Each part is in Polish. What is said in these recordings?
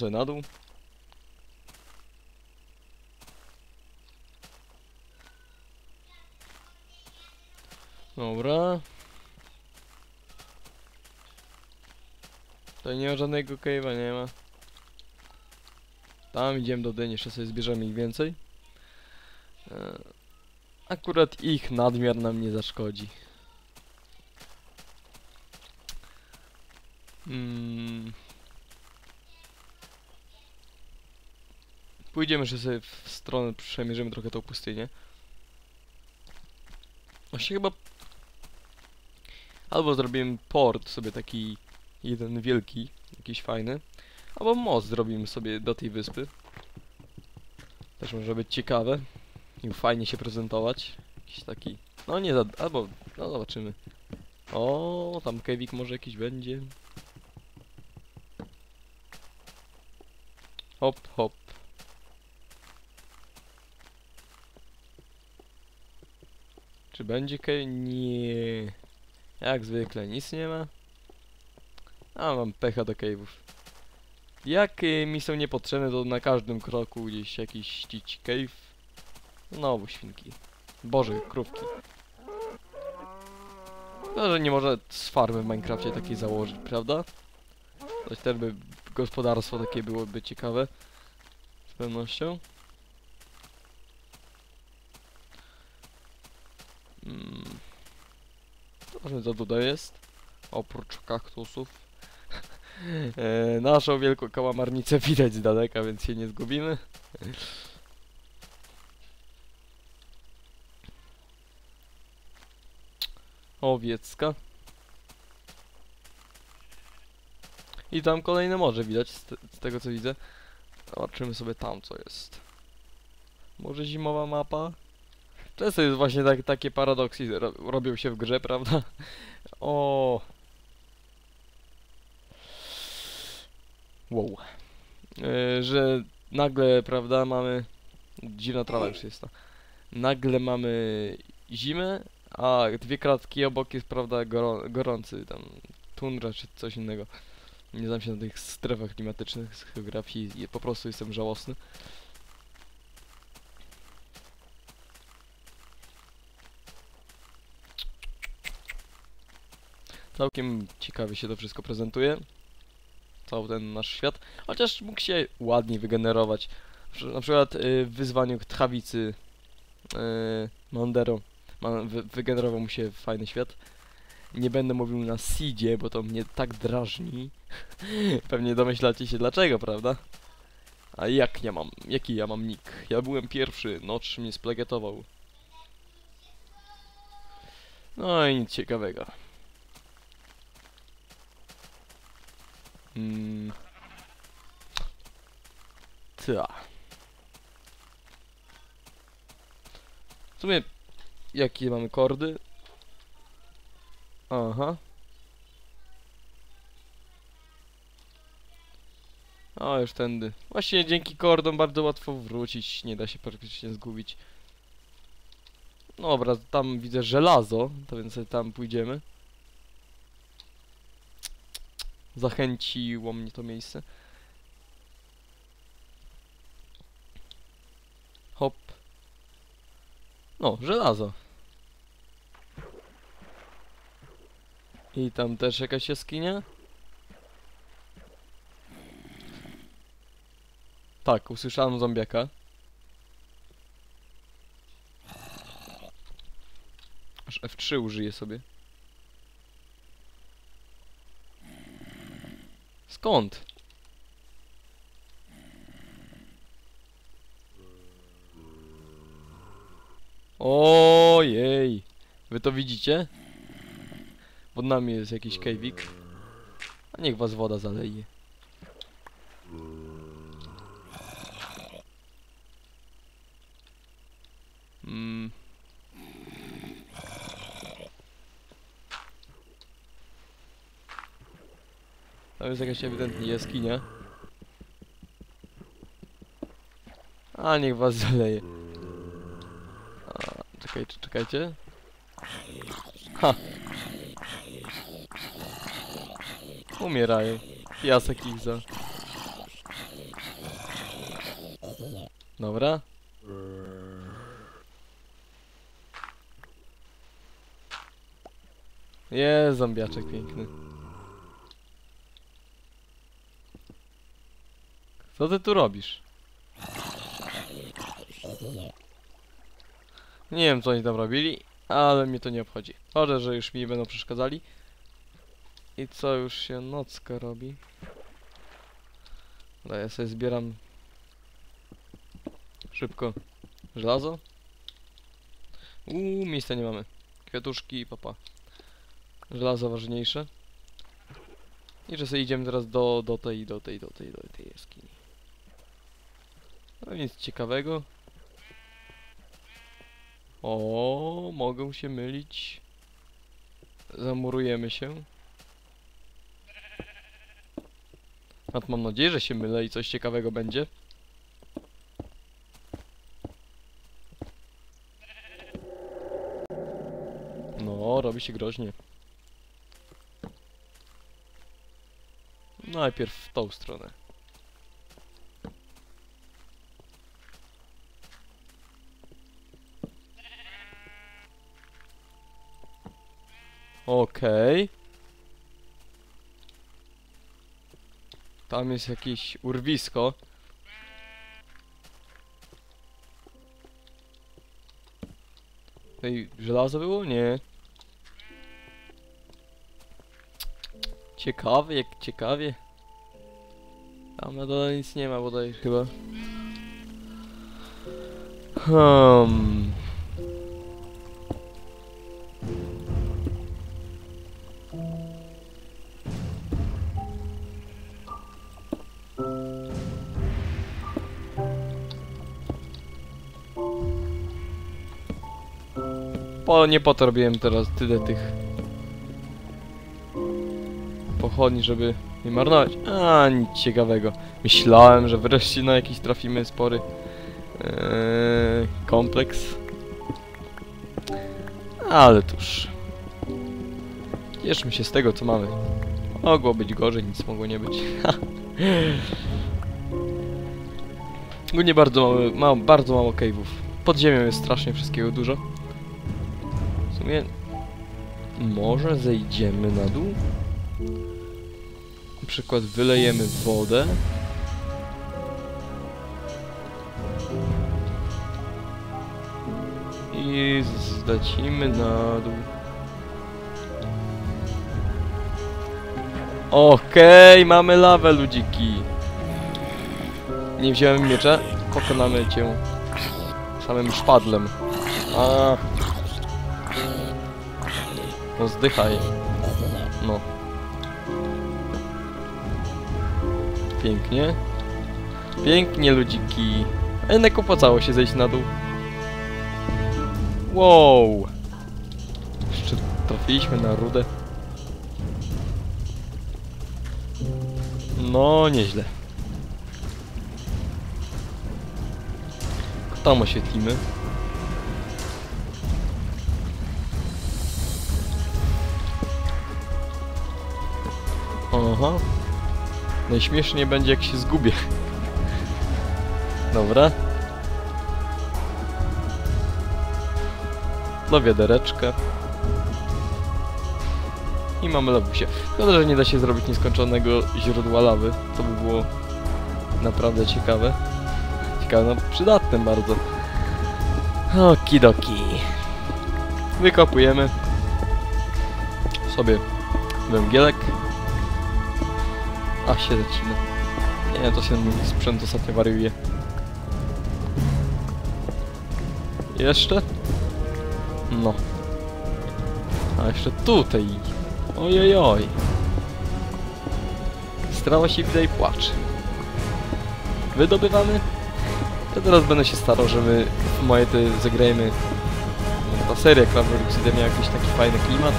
Może na dół. Dobra. Tutaj nie ma żadnego cave'a, nie ma. Tam idziemy do dyni, jeszcze sobie zbierzemy ich więcej. E, Akurat ich nadmiar nam nie zaszkodzi. Mm. Pójdziemy jeszcze sobie w stronę, przemierzymy trochę tą pustynię. Właśnie chyba... Albo zrobimy port sobie taki jeden wielki, jakiś fajny. Albo most zrobimy sobie do tej wyspy. Też może być ciekawe. I fajnie się prezentować. Jakiś taki... No nie za... albo... no zobaczymy. O, tam kewik może jakiś będzie. Hop, hop. Czy będzie kej? Nie. Jak zwykle nic nie ma. A mam pecha do cave'ów. Jak y, mi są niepotrzebne, to na każdym kroku gdzieś jakiś ścić cave. Znowu świnki. Boże, krówki. No, że nie można z farmy w Minecrafcie takiej założyć, prawda? To też by gospodarstwo takie byłoby ciekawe. Z pewnością. Mm. Zobaczmy co tutaj jest. Oprócz kaktusów. e, naszą wielką kałamarnicę widać z daleka, więc się nie zgubimy. Owiecka. I tam kolejne morze widać, z, te, z tego co widzę. Zobaczymy sobie tam co jest. Może zimowa mapa? Często jest właśnie tak, takie paradoksy ro, robią się w grze, prawda? O. Wow. E, że nagle, prawda, mamy... Dziwna trawa już jest to. Nagle mamy zimę, a dwie kratki obok jest, prawda, gorący tam tundra czy coś innego. Nie znam się na tych strefach klimatycznych z geografii po prostu jestem żałosny. Całkiem ciekawie się to wszystko prezentuje. Cały ten nasz świat. Chociaż mógł się ładniej wygenerować. Na przykład y, w wyzwaniu Tchawicy y, Mondero ma, wy, wygenerował mu się fajny świat. Nie będę mówił na Seedzie, bo to mnie tak drażni. Pewnie domyślacie się dlaczego, prawda? A jak ja mam, jaki ja mam nick? Ja byłem pierwszy, Notch mnie splagetował. No i nic ciekawego. Mm. Ta. W sumie, jakie mamy kordy? Aha. O, już tędy. Właśnie dzięki kordom bardzo łatwo wrócić, nie da się praktycznie zgubić. No dobra, tam widzę żelazo, to więc tam pójdziemy. Zachęciło mnie to miejsce. Hop. No, żelazo. I tam też jakaś jaskinia? Tak, usłyszałem zombiaka. Aż F3 użyję sobie. Skąd? Ojej. Wy to widzicie? Pod nami jest jakiś kejwik. A niech was woda zaleje. Mm. Tam jest jakaś ewidentnie jaskinia. A niech was zaleje. A, czekajcie, czekajcie. Ha! Umierają. Piasek ich za... Dobra. Jest zombiaczek piękny. Co ty tu robisz? Nie wiem co oni tam robili, ale mnie to nie obchodzi. Chodzę, że już mi będą przeszkadzali. I co już się nocka robi? Dobra, ja sobie zbieram szybko żelazo. Uuu, miejsca nie mamy. Kwiatuszki i papa. Żelazo ważniejsze. I że sobie idziemy teraz do, do tej, do tej, do tej, do tej jaskini. No nic ciekawego. O, mogą się mylić. Zamurujemy się. A mam nadzieję, że się mylę i coś ciekawego będzie. No, robi się groźnie. Najpierw w tą stronę. Okej. Tam jest jakieś urwisko. Ej, żelazo było? Nie. Ciekawe, jak ciekawie. Tam na dole nic nie ma bodaj chyba. Hmm. Po, nie po to robiłem teraz tyle tych pochodni, żeby nie marnować. A, nic ciekawego. Myślałem, że wreszcie na jakiś trafimy spory eee, kompleks. Ale tuż. Cieszmy się z tego, co mamy. Mogło być gorzej, nic mogło nie być. Ogólnie bardzo mało, bardzo mało cave'ów. Pod ziemią jest strasznie wszystkiego dużo. W sumie... Może zejdziemy na dół? Na przykład wylejemy wodę. I zlecimy na dół. Okej, mamy lawę, ludziki. Nie wziąłem miecza, pokonamy cię samym szpadlem. A. No zdychaj. No. Pięknie. Pięknie, ludziki. Jednak opłacało się zejść na dół. Wow. Jeszcze trafiliśmy na rudę. No, nieźle. Tam oświetlimy. Aha. Najśmieszniej będzie jak się zgubię. Dobra. No wiadereczkę. I mamy lawusie. Szkoda, że nie da się zrobić nieskończonego źródła lawy. To by było naprawdę ciekawe. Ciekawe, no przydatne bardzo. Okidoki. Wykopujemy sobie węgielek. A się zacina. Nie, to się mój sprzęt ostatnio wariuje. Jeszcze? No. A jeszcze tutaj. Ojej oj. Strawa się widać i płacze. Wydobywamy. Ja teraz będę się starał, żeby w moje te zagrajmy ta seria Clover Luxida miała jakiś taki fajny klimat.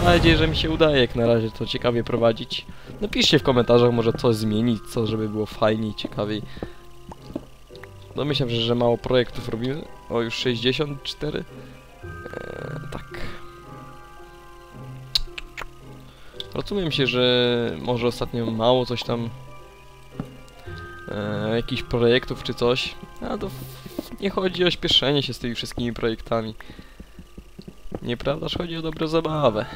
Mam nadzieję, że mi się udaje jak na razie to ciekawie prowadzić. Napiszcie w komentarzach może coś zmienić, co żeby było fajniej, ciekawiej. Domyślam się, że mało projektów robimy. O, już 64? Eee, tak. Rozumiem się, że może ostatnio mało coś tam... E, jakichś projektów czy coś, A to nie chodzi o śpieszenie się z tymi wszystkimi projektami. Nieprawdaż chodzi o dobrą zabawę.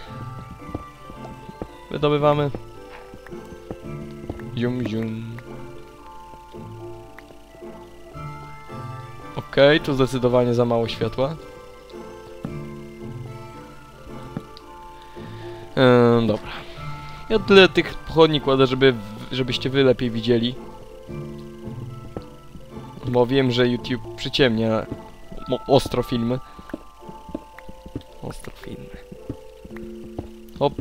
Wydobywamy. Zium, zium. Okej, tu zdecydowanie za mało światła. Eee, dobra. Ja tyle tych pochodni kładę, żeby, żebyście wy lepiej widzieli. Bo wiem, że YouTube przyciemnia ostro filmy. Ostro filmy. Hop.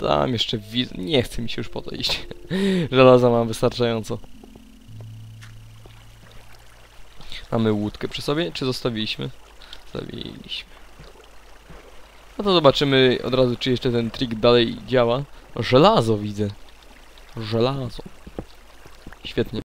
Tam jeszcze widzę. Nie chce mi się już po to iść. Żelaza mam wystarczająco. Mamy łódkę przy sobie, czy zostawiliśmy? Zostawiliśmy. No to zobaczymy od razu, czy jeszcze ten trik dalej działa. Żelazo widzę. Żelazo. Świetnie.